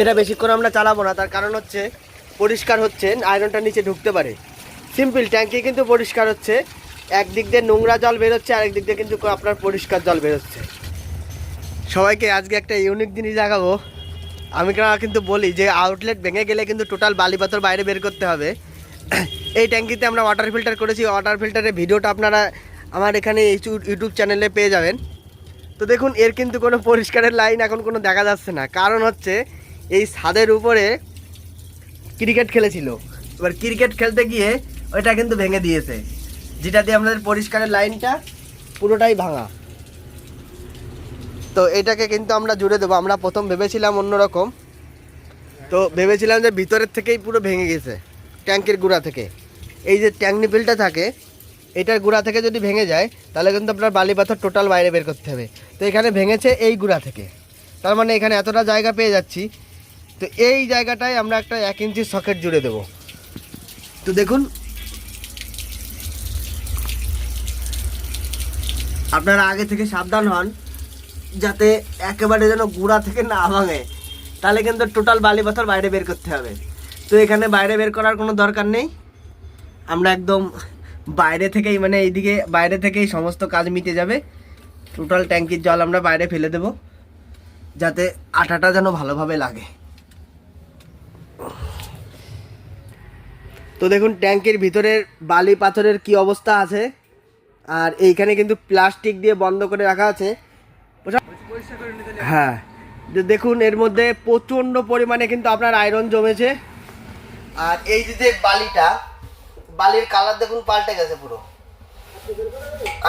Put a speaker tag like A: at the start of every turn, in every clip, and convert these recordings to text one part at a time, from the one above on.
A: এটা বেশিক্ষণ আমরা চালাবো না, তার কারণ হচ্ছে পরিষ্কার হচ্ছে আয়রনটা নিচে ঢুকতে পারে। সিম্পল ট্যাঙ্কি কিন্তু পরিষ্কার হচ্ছে, একদিক দিয়ে নোংরা জল বেরোচ্ছে আরেক দিক দিয়ে কিন্তু আপনার পরিষ্কার জল বেরোচ্ছে। সবাইকে আজকে একটা ইউনিক জিনিস দেখাবো। আমি কেন কিন্তু বলি যে আউটলেট ভেঙে গেলে কিন্তু টোটাল বালি পাথর বাইরে বের করতে হবে। এই ট্যাঙ্কিতে আমরা ওয়াটার ফিল্টার করেছি ওয়াটার ফিল্টারের ভিডিওটা আপনারা আমার এখানে ইউটিউব চ্যানেলে পেয়ে যাবেন। তো দেখুন, এর কিন্তু কোনো পরিষ্কারের লাইন এখন কোনো দেখা যাচ্ছে না। কারণ হচ্ছে এই ছাদের উপরে ক্রিকেট খেলেছিল। এবার ক্রিকেট খেলতে গিয়ে ওইটা কিন্তু ভেঙে দিয়েছে। যেটা দিয়ে আমাদের পরিষ্কারের লাইনটা পুরোটাই ভাঙা। তো এটাকে কিন্তু আমরা জুড়ে দেবো। আমরা প্রথম ভেবেছিলাম অন্যরকম। তো ভেবেছিলাম যে ভিতরের থেকেই পুরো ভেঙে গেছে, ট্যাঙ্কের গুঁড়া থেকে। এই যে ট্যাঙ্ক নিপিলটা থাকে, এটার গুঁড়া থেকে যদি ভেঙে যায়, তাহলে কিন্তু আপনার বালি পাথর টোটাল বাইরে বের করতে হবে। তো এখানে ভেঙেছে এই গুঁড়া থেকে। তার মানে এখানে এতটা জায়গা পেয়ে যাচ্ছি তো এই জায়গাটায় আমরা একটা এক ইঞ্চি সকেট জুড়ে দেবো। তো দেখুন। আপনারা আগে থেকে সাবধান হন, যাতে একেবারে যেন গুঁড়া থেকে না ভাঙে। তাহলে কিন্তু টোটাল বালি পাথর বাইরে বের করতে হবে। তো এখানে বাইরে বের করার কোনো দরকার নেই। আমরা একদম বাইরে থেকেই মানে এইদিকে বাইরে থেকেই সমস্ত কাজ মিটে যাবে। টোটাল ট্যাঙ্কির জল আমরা বাইরে ফেলে দেব, যাতে আটাটা যেন ভালোভাবে লাগে। তো দেখুন ট্যাঙ্কের ভিতরের বালি পাথরের কি অবস্থা আছে? আর এইখানে কিন্তু প্লাস্টিক দিয়ে বন্ধ করে রাখা আছে। হ্যাঁ দেখুন এর মধ্যে প্রচণ্ড পরিমাণে কিন্তু আপনার আয়রন জমেছে। আর এই যে বালিটা বালির কালার দেখুন পাল্টে গেছে পুরো।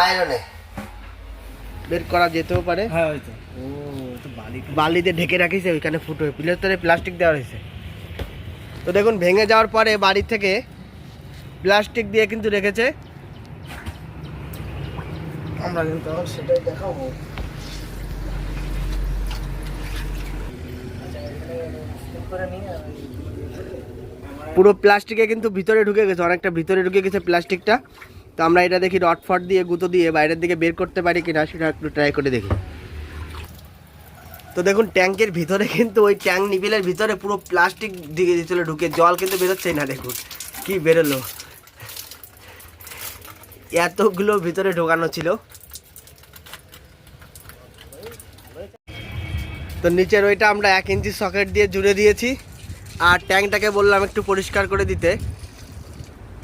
A: আয়রনে বের করা যেতেও পারে।
B: হ্যাঁ
A: বালিতে ঢেকে রাখিছে ওইখানে ফুটো প্লাস্টিক দেওয়া হয়েছে তো দেখুন, ভেঙে যাওয়ার পরে বাড়ি থেকে প্লাস্টিক দিয়ে কিন্তু রেখেছে।
B: আমরা কিন্তু সেটাই দেখাবো।
A: পুরো প্লাস্টিকে কিন্তু ভিতরে ঢুকে গেছে, অনেকটা ভিতরে ঢুকে গেছে প্লাস্টিকটা। তো আমরা এটা দেখি রড ফট দিয়ে, গুঁতো দিয়ে বাইরের দিকে বের করতে পারি কিনা, সেটা একটু ট্রাই করে দেখি। তো দেখুন, ট্যাঙ্কের ভিতরে কিন্তু ওই ট্যাঙ্ক নিবিলের ভিতরে পুরো প্লাস্টিক দিকে দিয়েছিল ঢুকে, জল কিন্তু বেরোচ্ছেই না, দেখুন। কি বেরোলো? এতগুলো ভিতরে ঢোকানো ছিল। তো নিচের ওইটা আমরা এক ইঞ্চি সকেট দিয়ে জুড়ে দিয়েছি। আর ট্যাঙ্কটাকে বললাম একটু পরিষ্কার করে দিতে।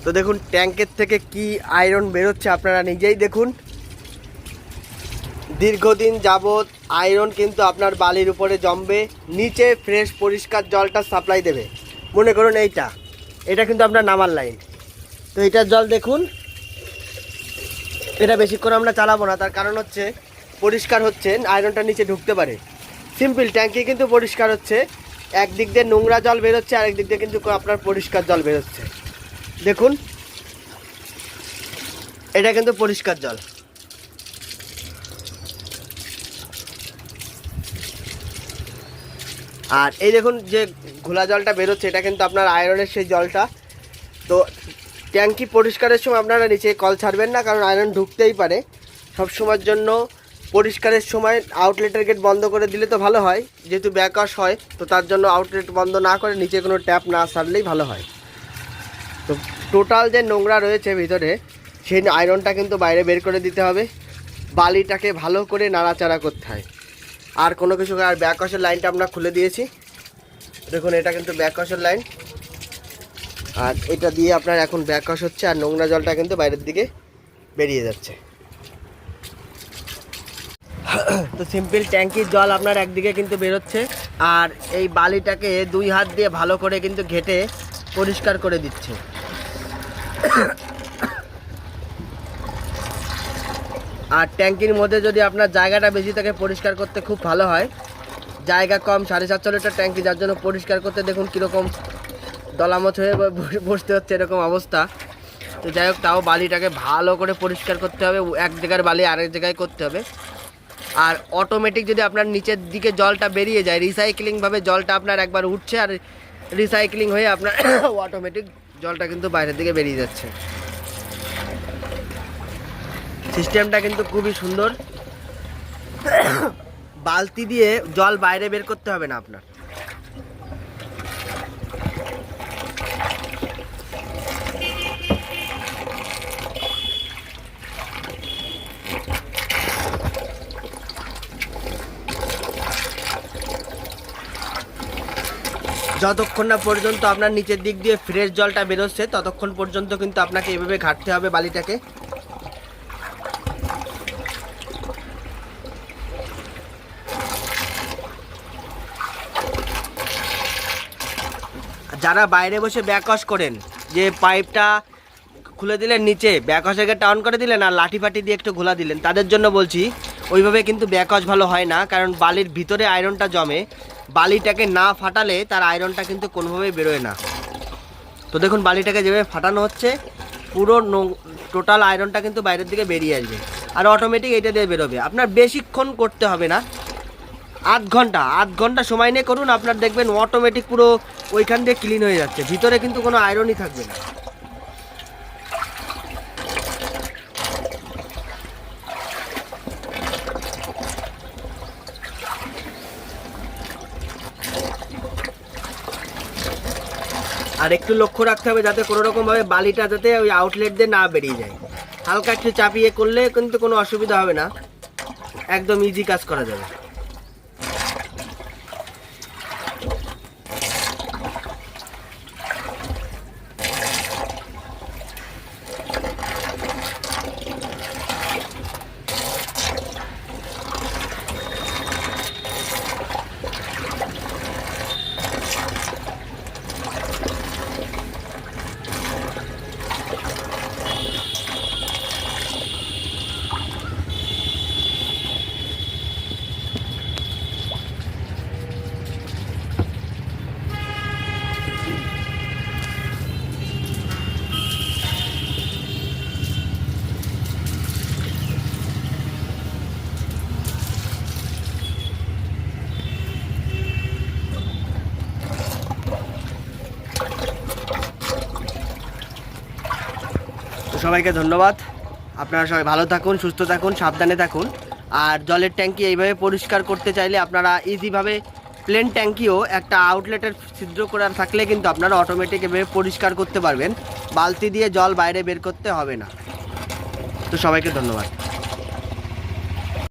A: তো দেখুন, ট্যাঙ্কের থেকে কি আয়রন বেরোচ্ছে আপনারা নিজেই দেখুন। দীর্ঘদিন যাবৎ আয়রন কিন্তু আপনার বালির উপরে জমবে, নিচে ফ্রেশ পরিষ্কার জলটা সাপ্লাই দেবে। মনে করুন এইটা। এটা কিন্তু আপনার নামার লাইন তো এটার জল দেখুন। এটা বেশিক্ষণ আমরা চালাবো না, তার কারণ হচ্ছে পরিষ্কার হচ্ছে, আয়রনটা নিচে ঢুকতে পারে। সিম্পল ট্যাঙ্কি কিন্তু পরিষ্কার হচ্ছে। একদিক দিয়ে নোংরা জল বেরোচ্ছে, আরেক দিক দিয়ে কিন্তু আপনার পরিষ্কার জল বেরোচ্ছে। দেখুন। এটা কিন্তু পরিষ্কার জল। আর এই দেখুন যে ঘোলা জলটা বেরোচ্ছে, এটা কিন্তু আপনার আয়রনের সেই জলটা। তো ট্যাঙ্কি পরিষ্কারের সময় আপনারা নিচে কল ছাড়বেন না, কারণ আয়রন ঢুকতেই পারে। সব সময়ের জন্য পরিষ্কারের সময় আউটলেটের গেট বন্ধ করে দিলে তো ভালো হয়, যেহেতু ব্যাকওয়াশ হয়, তো তার জন্য আউটলেট বন্ধ না করে নিচে কোনো ট্যাপ না সারলেই ভালো হয়। তো টোটাল যে নোংরা রয়েছে ভিতরে, সেই আয়রনটা কিন্তু বাইরে বের করে দিতে হবে। বালিটাকে ভালো করে নাড়াচাড়া করতে হয়। আর কোনো কিছু আর ব্যাকওয়াশের লাইনটা আমরা খুলে দিয়েছি। দেখুন, এটা কিন্তু ব্যাকওয়াশের লাইন আর এটা দিয়ে আপনার এখন ব্যাকওয়াশ হচ্ছে আর নোংরা জলটা কিন্তু বাইরের দিকে বেরিয়ে যাচ্ছে। তো সিম্পল ট্যাঙ্কির জল আপনার একদিকে কিন্তু বেরোচ্ছে আর এই বালিটাকে দুই হাত দিয়ে ভালো করে কিন্তু ঘেটে পরিষ্কার করে দিচ্ছে। আর ট্যাঙ্কির মধ্যে যদি আপনার জায়গাটা বেশি থাকে পরিষ্কার করতে খুব ভালো হয়। জায়গা কম, সাড়ে সাতশো লিটার ট্যাঙ্কি, যার জন্য পরিষ্কার করতে দেখুন কীরকম দলামত হয়ে বসতে হচ্ছে এরকম অবস্থা। তো যাই হোক, তাও বালিটাকে ভালো করে পরিষ্কার করতে হবে এক জায়গার বালি আরেক জায়গায় করতে হবে। আর অটোমেটিক যদি আপনার নিচের দিকে জলটা বেরিয়ে যায় রিসাইক্লিংভাবে জলটা আপনার একবার উঠছে আর রিসাইক্লিং হয়ে আপনার অটোমেটিক জলটা কিন্তু বাইরের দিকে বেরিয়ে যাচ্ছে। সিস্টেমটা কিন্তু খুবই সুন্দর। বালতি দিয়ে জল বাইরে বের করতে হবে না আপনার। যতক্ষণ না পর্যন্ত আপনার নিচের দিক দিয়ে ফ্রেশ জলটা বেরোচ্ছে, ততক্ষণ পর্যন্ত কিন্তু আপনাকে এভাবে ঘাটতে হবে বালিটাকে। যারা বাইরে বসে ব্যাকওয়াশ করেন, যে পাইপটা খুলে দিলেন নিচে ব্যাকওয়াশাকে টাউন করে দিলেন আর লাঠি ফাটি দিয়ে একটু ঘোলা দিলেন, তাদের জন্য বলছি, ওইভাবে কিন্তু ব্যাকওয়াশ ভালো হয় না, কারণ বালির ভিতরে আয়রনটা জমে, বালিটাকে না ফাটালে তার আয়রনটা কিন্তু কোনোভাবেই বেরোয় না। তো দেখুন, বালিটাকে যেভাবে ফাটানো হচ্ছে, পুরো টোটাল আয়রনটা কিন্তু বাইরের দিকে বেরিয়ে আসবে। আর অটোমেটিক এটা দিয়ে বেরোবে। আপনার বেশিক্ষণ করতে হবে না। আধ ঘণ্টা আধ ঘণ্টা সময় নিয়ে করুন, আপনার দেখবেন অটোমেটিক পুরো ওইখান দিয়ে ক্লিন হয়ে যাচ্ছে। ভিতরে কিন্তু কোনো আয়রনই থাকবে না। আর একটু লক্ষ্য রাখতে হবে যাতে কোনো রকমভাবে বালিটা যাতে ওই আউটলেট দিয়ে না বেরিয়ে যায়। হালকা একটু চাপিয়ে করলে কিন্তু কোনো অসুবিধা হবে না। একদম ইজি কাজ করা যাবে। সবাইকে ধন্যবাদ। আপনারা সবাই ভালো থাকুন, সুস্থ থাকুন, সাবধানে থাকুন। আর জলের ট্যাঙ্কি এইভাবে পরিষ্কার করতে চাইলে আপনারা ইজিভাবে প্লেন ট্যাঙ্কিও একটা আউটলেটের ছিদ্র করার থাকলে কিন্তু আপনারা অটোমেটিক এভাবে পরিষ্কার করতে পারবেন। বালতি দিয়ে জল বাইরে বের করতে হবে না। তো সবাইকে ধন্যবাদ।